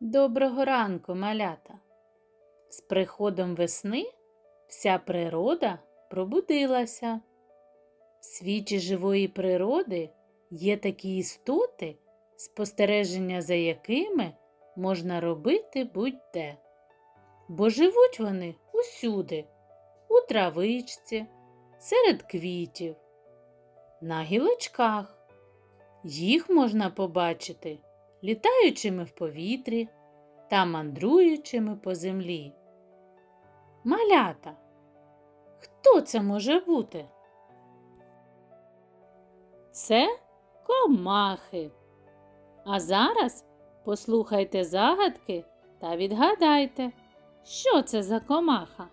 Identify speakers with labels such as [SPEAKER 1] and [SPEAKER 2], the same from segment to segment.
[SPEAKER 1] Доброго ранку, малята! З приходом весни вся природа пробудилася. В світі живої природи є такі істоти, спостереження за якими можна робити будь-де. Бо живуть вони усюди, у травичці, серед квітів, на гілочках. Їх можна побачити літаючими в повітрі та мандруючими по землі. Малята, хто це може бути? Це комахи. А зараз послухайте загадки та відгадайте, що це за комаха.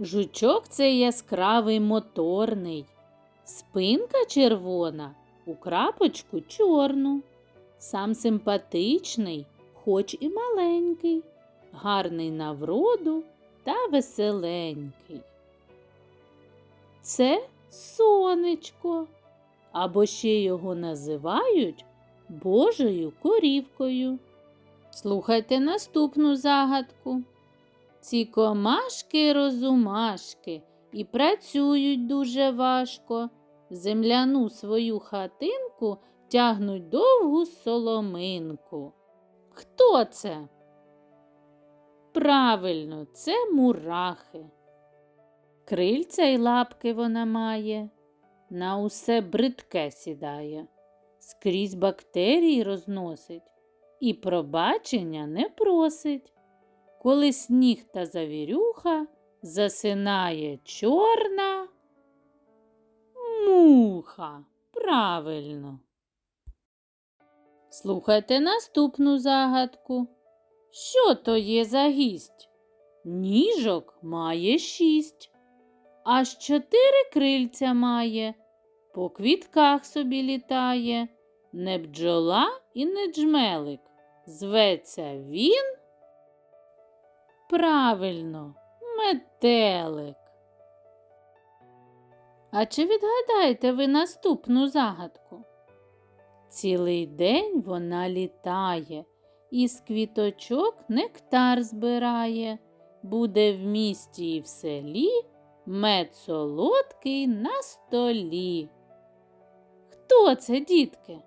[SPEAKER 1] Жучок це яскравий моторний, спинка червона, у крапочку чорну. Сам симпатичний, хоч і маленький, гарний на вроду та веселенький. Це сонечко, або ще його називають Божою корівкою. Слухайте наступну загадку. Ці комашки розумашки і працюють дуже важко. Земляну свою хатинку тягнуть довгу соломинку. Хто це? Правильно, це мурахи. Крильця й лапки вона має, на усе бридке сідає, скрізь бактерій розносить і пробачення не просить. Коли сніг та завірюха засинає чорна муха. Правильно. Слухайте наступну загадку. Що то є за гість? Ніжок має шість, аж чотири крильця має, по квітках собі літає, не бджола і не джмелик. Зветься він. Правильно, метелик. А чи відгадаєте ви наступну загадку? Цілий день вона літає, із квіточок нектар збирає, буде в місті і в селі мед солодкий на столі. Хто це, дітки?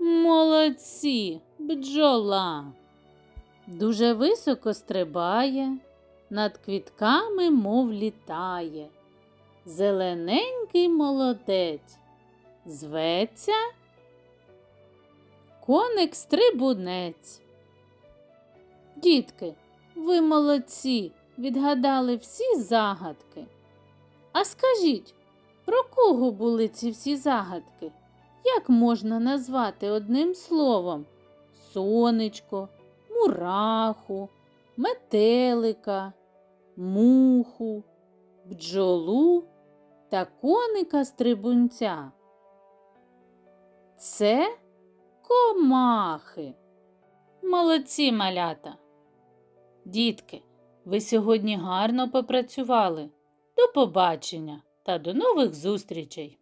[SPEAKER 1] Молодці, бджола. Дуже високо стрибає, над квітками, мов літає. Зелененький молодець. Зветься коник стрибунець. Дітки, ви молодці, відгадали всі загадки. А скажіть, про кого були ці всі загадки? Як можна назвати одним словом сонечко, мураху, метелика, муху, бджолу та коника стрибунця? Це комахи. Молодці малята. Дітки, ви сьогодні гарно попрацювали. До побачення та до нових зустрічей!